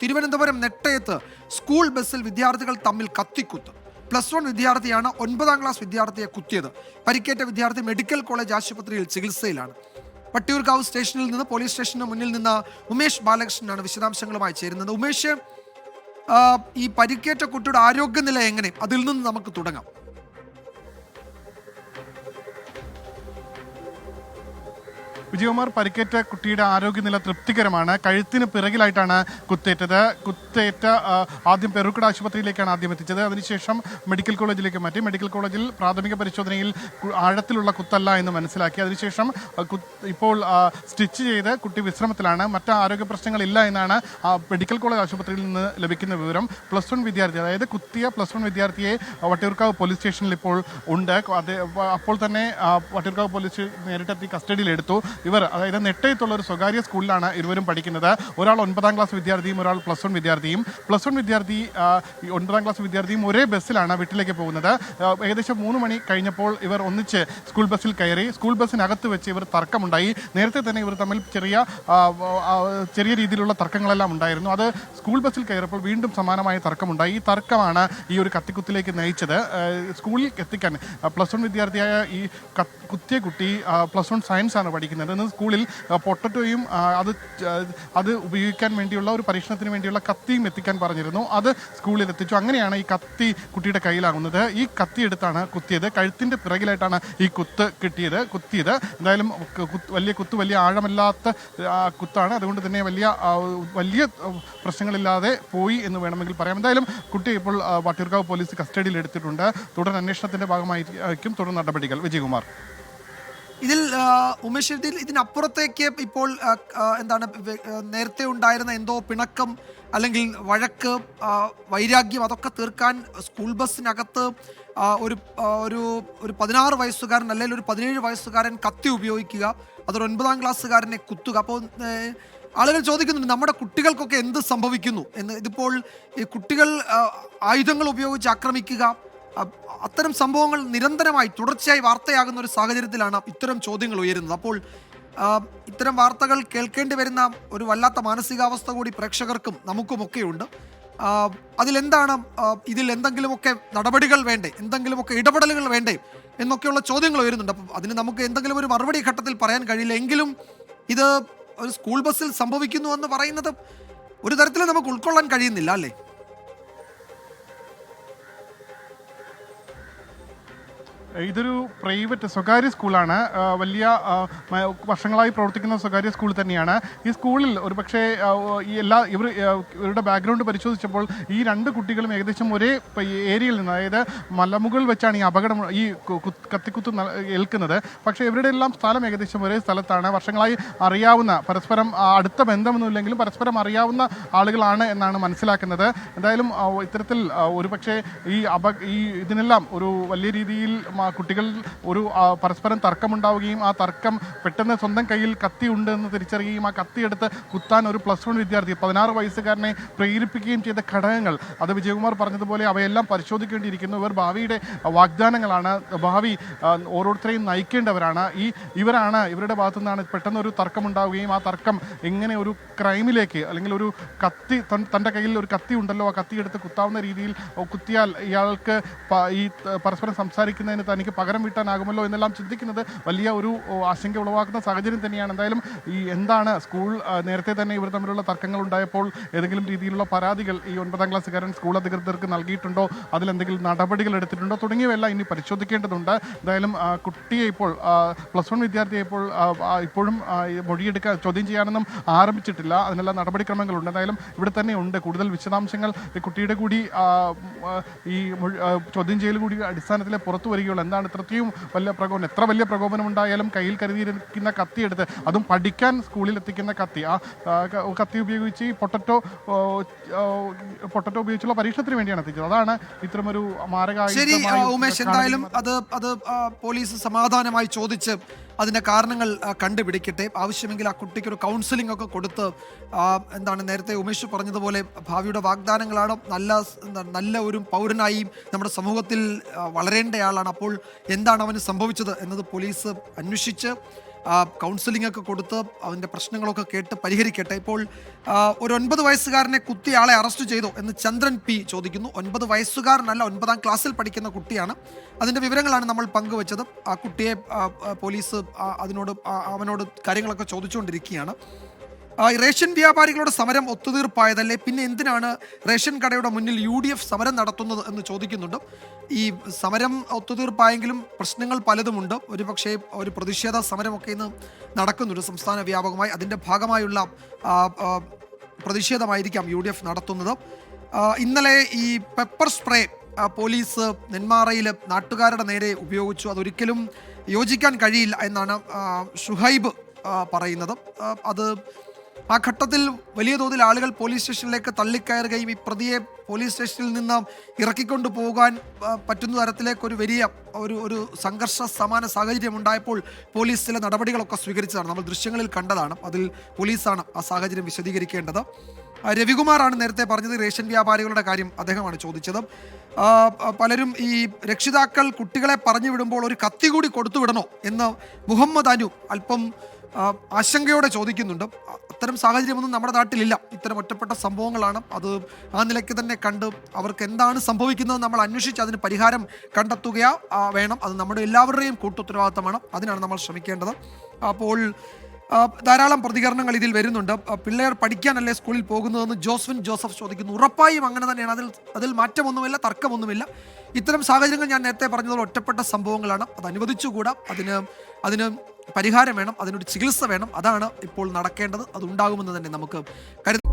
Thiruvananthapuram നെട്ടയത്ത് school ബസ്സിൽ വിദ്യാർത്ഥികൾ തമ്മിൽ കത്തിക്കുത്ത്. പ്ലസ് വൺ വിദ്യാർത്ഥിയാണ് ഒൻപതാം ക്ലാസ് വിദ്യാർത്ഥിയെ കുത്തിയത്. പരിക്കേറ്റ വിദ്യാർത്ഥി മെഡിക്കൽ കോളേജ് ആശുപത്രിയിൽ ചികിത്സയിലാണ്. വട്ടിയൂർക്കാവ് സ്റ്റേഷനിൽ നിന്ന് പോലീസ് സ്റ്റേഷന് മുന്നിൽ നിന്ന് ഉമേഷ് ബാലകൃഷ്ണനാണ് വിശദാംശങ്ങളുമായി ചേരുന്നത്. ഉമേഷ് ഈ പരിക്കേറ്റ കുട്ടിയുടെ ആരോഗ്യനില എങ്ങനെ? അതിൽ നിന്ന് നമുക്ക് തുടങ്ങാം. വിജയകുമാർ പരിക്കേറ്റ കുട്ടിയുടെ ആരോഗ്യനില തൃപ്തികരമാണ്. കഴുത്തിന് പിറകിലായിട്ടാണ് കുത്തേറ്റത്. കുത്തേറ്റ ആദ്യം പെരുക്കട ആശുപത്രിയിലേക്കാണ് ആദ്യം എത്തിച്ചത്. അതിനുശേഷം മെഡിക്കൽ കോളേജിലേക്ക് മാറ്റി. മെഡിക്കൽ കോളേജിൽ പ്രാഥമിക പരിശോധനയിൽ ആഴത്തിലുള്ള കുത്തല്ല എന്ന് മനസ്സിലാക്കി. അതിനുശേഷം ഇപ്പോൾ സ്റ്റിച്ച് ചെയ്ത് കുട്ടി വിശ്രമത്തിലാണ്. മറ്റ് ആരോഗ്യ പ്രശ്നങ്ങളില്ല എന്നാണ് മെഡിക്കൽ കോളേജ് ആശുപത്രിയിൽ നിന്ന് ലഭിക്കുന്ന വിവരം. പ്ലസ് വൺ വിദ്യാർത്ഥി അതായത് കുത്തിയ പ്ലസ് വൺ വിദ്യാർത്ഥിയെ വട്ടിയൂർക്കാവ് പോലീസ് സ്റ്റേഷനിൽ ഇപ്പോൾ ഉണ്ട്. അപ്പോൾ തന്നെ വട്ടിയൂർക്കാവ് പോലീസ് നേരിട്ടെത്തി കസ്റ്റഡിയിൽ എടുത്തു ഇവർ അതായത് നെട്ടയത്തുള്ള ഒരു സ്വകാര്യ സ്കൂളിലാണ് ഇരുവരും പഠിക്കുന്നത്. ഒരാൾ ഒൻപതാം ക്ലാസ് വിദ്യാർത്ഥിയും ഒരാൾ പ്ലസ് വൺ വിദ്യാർത്ഥിയും. പ്ലസ് വൺ വിദ്യാർത്ഥി ഒൻപതാം ക്ലാസ് വിദ്യാർത്ഥിയും ഒരേ ബസ്സിലാണ് വീട്ടിലേക്ക് പോകുന്നത്. ഏകദേശം മൂന്ന് മണി കഴിഞ്ഞപ്പോൾ ഇവർ ഒന്നിച്ച് സ്കൂൾ ബസ്സിൽ കയറി സ്കൂൾ ബസ്സിനകത്ത് വെച്ച് ഇവർ തർക്കമുണ്ടായി. നേരത്തെ തന്നെ ഇവർ തമ്മിൽ ചെറിയ ചെറിയ രീതിയിലുള്ള തർക്കങ്ങളെല്ലാം ഉണ്ടായിരുന്നു. അത് സ്കൂൾ ബസ്സിൽ കയറിയപ്പോൾ വീണ്ടും സമാനമായ തർക്കമുണ്ടായി. ഈ തർക്കമാണ് ഈ ഒരു കത്തിക്കുത്തിലേക്ക് നയിച്ചത്. സ്കൂളിൽ എത്തിക്കാൻ പ്ലസ് വൺ വിദ്യാർത്ഥിയായ ഈ കത്ത് കുത്തിയ കുട്ടി പ്ലസ് വൺ സയൻസ് ആണ് പഠിക്കുന്നത്. ഇന്ന് സ്കൂളിൽ പൊട്ടറ്റോയും അത് അത് ഉപയോഗിക്കാൻ വേണ്ടിയുള്ള ഒരു പരീക്ഷണത്തിന് വേണ്ടിയുള്ള കത്തിയും എത്തിക്കാൻ പറഞ്ഞിരുന്നു. അത് സ്കൂളിൽ എത്തിച്ചു. അങ്ങനെയാണ് ഈ കത്തി കുട്ടിയുടെ കയ്യിലാകുന്നത്. ഈ കത്തി എടുത്താണ് കുത്തിയത്. കഴുത്തിന്റെ പിറകിലായിട്ടാണ് ഈ കുത്ത് കിട്ടിയത് കുത്തിയത്. എന്തായാലും വലിയ കുത്ത് വലിയ ആഴമല്ലാത്ത കുത്താണ്. അതുകൊണ്ട് തന്നെ വലിയ വലിയ പ്രശ്നങ്ങളില്ലാതെ പോയി എന്ന് വേണമെങ്കിൽ പറയാം. എന്തായാലും കുട്ടി ഇപ്പോൾ വട്ടിയൂർക്കാവ് പോലീസ് കസ്റ്റഡിയിൽ എടുത്തിട്ടുണ്ട്. തുടർ അന്വേഷണത്തിന്റെ ഭാഗമായിരിക്കും തുടർ നടപടികൾ. വിജയകുമാർ. ഇതിൽ ഉമേഷ് ഇതിൽ ഇതിനപ്പുറത്തേക്ക് ഇപ്പോൾ എന്താണ് നേരത്തെ ഉണ്ടായിരുന്ന എന്തോ പിണക്കം അല്ലെങ്കിൽ വഴക്ക് വൈരാഗ്യം അതൊക്കെ തീർക്കാൻ സ്കൂൾ ബസ്സിനകത്ത് ഒരു ഒരു ഒരു പതിനാറ് വയസ്സുകാരൻ അല്ലെങ്കിൽ ഒരു പതിനേഴ് വയസ്സുകാരൻ കത്തി ഉപയോഗിക്കുക അതൊരു ഒൻപതാം ക്ലാസ്സുകാരനെ കുത്തുക. അപ്പോൾ ആളുകൾ ചോദിക്കുന്നുണ്ട് നമ്മുടെ കുട്ടികൾക്കൊക്കെ എന്ത് സംഭവിക്കുന്നു എന്ന്. ഇതിപ്പോൾ കുട്ടികൾ ആയുധങ്ങൾ ഉപയോഗിച്ച് ആക്രമിക്കുക അത്തരം സംഭവങ്ങൾ നിരന്തരമായി തുടർച്ചയായി വാർത്തയാകുന്ന ഒരു സാഹചര്യത്തിലാണ് ഇത്തരം ചോദ്യങ്ങൾ ഉയരുന്നത്. അപ്പോൾ ഇത്തരം വാർത്തകൾ കേൾക്കേണ്ടി വരുന്ന ഒരു വല്ലാത്ത മാനസികാവസ്ഥ കൂടി പ്രേക്ഷകർക്കും നമുക്കുമൊക്കെയുണ്ട്. അതിലെന്താണ് ഇതിൽ എന്തെങ്കിലുമൊക്കെ നടപടികൾ വേണ്ടേ എന്തെങ്കിലുമൊക്കെ ഇടപെടലുകൾ വേണ്ടേ എന്നൊക്കെയുള്ള ചോദ്യങ്ങൾ ഉയരുന്നുണ്ട്. അപ്പം അതിന് നമുക്ക് എന്തെങ്കിലും ഒരു മറുപടി ഘട്ടത്തിൽ പറയാൻ കഴിയില്ല. എങ്കിലും ഇത് ഒരു സ്കൂൾ ബസ്സിൽ സംഭവിക്കുന്നു എന്ന് പറയുന്നത് ഒരു തരത്തിൽ നമുക്ക് ഉൾക്കൊള്ളാൻ കഴിയുന്നില്ല അല്ലേ? ഇതൊരു പ്രൈവറ്റ് സ്വകാര്യ സ്കൂളാണ്. വലിയ വർഷങ്ങളായി പ്രവർത്തിക്കുന്ന സ്വകാര്യ സ്കൂൾ തന്നെയാണ്. ഈ സ്കൂളിൽ ഒരു പക്ഷേ ഈ എല്ലാ ഇവർ ഇവരുടെ ബാക്ക്ഗ്രൗണ്ട് പരിശോധിച്ചപ്പോൾ ഈ രണ്ട് കുട്ടികളും ഏകദേശം ഒരേ ഏരിയയിൽ നിന്ന് അതായത് മലമുകളിൽ വെച്ചാണ് ഈ അപകടം ഈ കത്തിക്കുത്ത് ഏൽക്കുന്നത്. പക്ഷേ ഇവരുടെ എല്ലാം സ്ഥലം ഏകദേശം ഒരേ സ്ഥലത്താണ്. വർഷങ്ങളായി അറിയാവുന്ന പരസ്പരം അടുത്ത ബന്ധമൊന്നുമില്ലെങ്കിലും പരസ്പരം അറിയാവുന്ന ആളുകളാണ് എന്നാണ് മനസ്സിലാക്കുന്നത്. എന്തായാലും ഇത്തരത്തിൽ ഒരു പക്ഷേ ഈ അപ ഈ ഇതിനെല്ലാം ഒരു വലിയ രീതിയിൽ കുട്ടികൾ ഒരു പരസ്പരം തർക്കമുണ്ടാവുകയും ആ തർക്കം പെട്ടെന്ന് സ്വന്തം കയ്യിൽ കത്തി ഉണ്ട് എന്ന് തിരിച്ചറിയുകയും ആ കത്തിയെടുത്ത് കുത്താൻ ഒരു പ്ലസ് വൺ വിദ്യാർത്ഥി പതിനാറ് വയസ്സുകാരനെ പ്രേരിപ്പിക്കുകയും ചെയ്ത ഘടകങ്ങൾ. അത് വിജയകുമാർ പറഞ്ഞതുപോലെ അവയെല്ലാം പരിശോധിക്കേണ്ടിയിരിക്കുന്നു. ഇവർ ഭാവിയുടെ വാഗ്ദാനങ്ങളാണ്. ഭാവി ഓരോരുത്തരെയും നയിക്കേണ്ടവരാണ്. ഈ ഇവരാണ് ഇവരുടെ ഭാഗത്തു നിന്നാണ് പെട്ടെന്ന് ഒരു തർക്കമുണ്ടാവുകയും ആ തർക്കം എങ്ങനെ ഒരു ക്രൈമിലേക്ക് അല്ലെങ്കിൽ ഒരു കത്തി തൻ- തന്റെ കയ്യിൽ ഒരു കത്തി ഉണ്ടല്ലോ ആ കത്തി എടുത്ത് കുത്താവുന്ന രീതിയിൽ കുത്തിയാൽ ഇയാൾക്ക് ഈ പരസ്പരം സംസാരിക്കുന്നതിന് തനിക്ക് പകരം വീട്ടാനാകുമല്ലോ എന്നെല്ലാം ചിന്തിക്കുന്നത് വലിയ ഒരു ആശങ്ക ഉളവാക്കുന്ന സാഹചര്യം തന്നെയാണ്. എന്തായാലും ഈ എന്താണ് സ്കൂൾ നേരത്തെ തന്നെ ഇവർ തമ്മിലുള്ള തർക്കങ്ങൾ ഉണ്ടായപ്പോൾ ഏതെങ്കിലും രീതിയിലുള്ള പരാതികൾ ഈ ഒൻപതാം ക്ലാസ്സുകാരൻ സ്കൂൾ അധികൃതർക്ക് നൽകിയിട്ടുണ്ടോ? അതിലെന്തെങ്കിലും നടപടികൾ എടുത്തിട്ടുണ്ടോ? തുടങ്ങിയവയെല്ലാം ഇനി പരിശോധിക്കേണ്ടതുണ്ട്. എന്തായാലും കുട്ടിയെ ഇപ്പോൾ പ്ലസ് വൺ വിദ്യാർത്ഥിയെ ഇപ്പോൾ ഇപ്പോഴും മൊഴിയെടുക്കാൻ ചോദ്യം ചെയ്യാനൊന്നും ആരംഭിച്ചിട്ടില്ല. അതിനെല്ലാം നടപടിക്രമങ്ങളുണ്ട്. എന്തായാലും ഇവിടെ തന്നെ ഉണ്ട്. കൂടുതൽ വിശദാംശങ്ങൾ കുട്ടിയുടെ കൂടി ഈ ചോദ്യം ചെയ്യൽ കൂടി അടിസ്ഥാനത്തിൽ പുറത്തു വരികയുള്ളൂ. എന്താണ് ഇത്രയും വലിയ പ്രകോപനം? എത്ര വലിയ പ്രകോപനം ഉണ്ടായാലും കയ്യിൽ കരുതിയിരിക്കുന്ന കത്തി എടുത്ത് അതും പഠിക്കാൻ സ്കൂളിൽ എത്തിക്കുന്ന കത്തി ആ കത്തി ഉപയോഗിച്ച് ഈ പൊട്ടറ്റോ പൊട്ടറ്റോ ഉപയോഗിച്ചുള്ള പരീക്ഷണത്തിന് വേണ്ടിയാണ് എത്തിച്ചത്. അതാണ് ഇത്തരമൊരു മാരക ശരി ഉമേഷ് എന്തായാലും അത് അത് പോലീസ് സമാധാനമായി ചോദിച്ച് അതിന്റെ കാരണങ്ങൾ കണ്ടുപിടിക്കട്ടെ. ആവശ്യമെങ്കിൽ ആ കുട്ടിക്ക് ഒരു കൗൺസിലിംഗ് ഒക്കെ കൊടുത്ത് എന്താണ് നേരത്തെ ഉമേഷ് പറഞ്ഞതുപോലെ ഭാവിയുടെ വാഗ്ദാനങ്ങളാണ് നല്ല നല്ല ഒരു പൗരനായി നമ്മുടെ സമൂഹത്തിൽ വളരേണ്ടയാളാണ്. അപ്പോൾ എന്താണ് അവന് സംഭവിച്ചത് എന്നത് പോലീസ് അന്വേഷിച്ച് കൗൺസിലിംഗ് ഒക്കെ കൊടുത്ത് അവന്റെ പ്രശ്നങ്ങളൊക്കെ കേട്ട് പരിഹരിക്കട്ടെ. ഇപ്പോൾ ഒരു ഒൻപത് വയസ്സുകാരനെ കുത്തി ആളെ അറസ്റ്റ് ചെയ്തു എന്ന് ചന്ദ്രൻ പി ചോദിക്കുന്നു. ഒൻപത് വയസ്സുകാരനല്ല ഒൻപതാം ക്ലാസ്സിൽ പഠിക്കുന്ന കുട്ടിയാണ്. അതിന്റെ വിവരങ്ങളാണ് നമ്മൾ പങ്കുവച്ചത്. ആ കുട്ടിയെ പോലീസ് അതിനോട് അവനോട് കാര്യങ്ങളൊക്കെ ചോദിച്ചുകൊണ്ടിരിക്കുകയാണ്. റേഷൻ വ്യാപാരികളുടെ സമരം ഒത്തുതീർപ്പായതല്ലേ? പിന്നെ എന്തിനാണ് റേഷൻ കടയുടെ മുന്നിൽ യു ഡി എഫ് സമരം നടത്തുന്നത് എന്ന് ചോദിക്കുന്നുണ്ട്. ഈ സമരം ഒത്തുതീർപ്പായെങ്കിലും പ്രശ്നങ്ങൾ പലതുമുണ്ട്. ഒരുപക്ഷെ ഒരു പ്രതിഷേധ സമരമൊക്കെ ഇന്ന് നടക്കുന്നുണ്ട് സംസ്ഥാന വ്യാപകമായി. അതിന്റെ ഭാഗമായുള്ള പ്രതിഷേധമായിരിക്കാം യു ഡി എഫ് നടത്തുന്നത്. ഇന്നലെ ഈ പെപ്പർ സ്പ്രേ പോലീസ് നെന്മാറയിൽ നാട്ടുകാരുടെ നേരെ ഉപയോഗിച്ചു. അതൊരിക്കലും യോജിക്കാൻ കഴിയില്ല എന്നാണ് ഷുഹൈബ് പറയുന്നത്. അത് ആ ഘട്ടത്തിൽ വലിയ തോതിൽ ആളുകൾ പോലീസ് സ്റ്റേഷനിലേക്ക് തള്ളിക്കയറുകയും ഈ പ്രതിയെ പോലീസ് സ്റ്റേഷനിൽ നിന്ന് ഇറക്കിക്കൊണ്ടു പോകാൻ പറ്റുന്ന തരത്തിലേക്ക് ഒരു വലിയ ഒരു ഒരു സംഘർഷ സമാന സാഹചര്യം ഉണ്ടായപ്പോൾ പോലീസ് ചില നടപടികളൊക്കെ സ്വീകരിച്ചതാണ്. നമ്മൾ ദൃശ്യങ്ങളിൽ കണ്ടതാണ്. അതിൽ പോലീസാണ് ആ സാഹചര്യം വിശദീകരിക്കേണ്ടത്. രവികുമാറാണ് നേരത്തെ പറഞ്ഞത് റേഷൻ വ്യാപാരികളുടെ കാര്യം അദ്ദേഹമാണ് ചോദിച്ചത്. പലരും ഈ രക്ഷിതാക്കൾ കുട്ടികളെ പറഞ്ഞു വിടുമ്പോൾ ഒരു കത്തി കൂടി കൊടുത്തു വിടണോ എന്ന് മുഹമ്മദ് അനു അല്പം ആശങ്കയോടെ ചോദിക്കുന്നുണ്ട്. അത്തരം സാഹചര്യമൊന്നും നമ്മുടെ നാട്ടിലില്ല. ഇത്തരം ഒറ്റപ്പെട്ട സംഭവങ്ങളാണ്. അത് ആ നിലയ്ക്ക് തന്നെ കണ്ട് അവർക്ക് എന്താണ് സംഭവിക്കുന്നത് നമ്മൾ അന്വേഷിച്ച് അതിന് പരിഹാരം കണ്ടെത്തുകയാ വേണം. അത് നമ്മുടെ എല്ലാവരുടെയും കൂട്ടുത്തരവാദിത്തമാണ്. അതിനാണ് നമ്മൾ ശ്രമിക്കേണ്ടത്. അപ്പോൾ ധാരാളം പ്രതികരണങ്ങൾ ഇതിൽ വരുന്നുണ്ട്. പിള്ളേർ പഠിക്കാനല്ലേ സ്കൂളിൽ പോകുന്നതെന്ന് ജോസ്വിൻ ജോസഫ് ചോദിക്കുന്നു. ഉറപ്പായും അങ്ങനെ തന്നെയാണ്. അതിൽ അതിൽ മാറ്റമൊന്നുമില്ല തർക്കമൊന്നുമില്ല. ഇത്തരം സാഹചര്യങ്ങൾ ഞാൻ നേരത്തെ പറഞ്ഞതുപോലെ ഒറ്റപ്പെട്ട സംഭവങ്ങളാണ്. അത് അനുവദിച്ചുകൂടാ. അതിന് അതിന് പരിഹാരം വേണം അതിനൊരു ചികിത്സ വേണം. അതാണ് ഇപ്പോൾ നടക്കേണ്ടത്. അതുണ്ടാകുമെന്ന് തന്നെ നമുക്ക് കരുതാം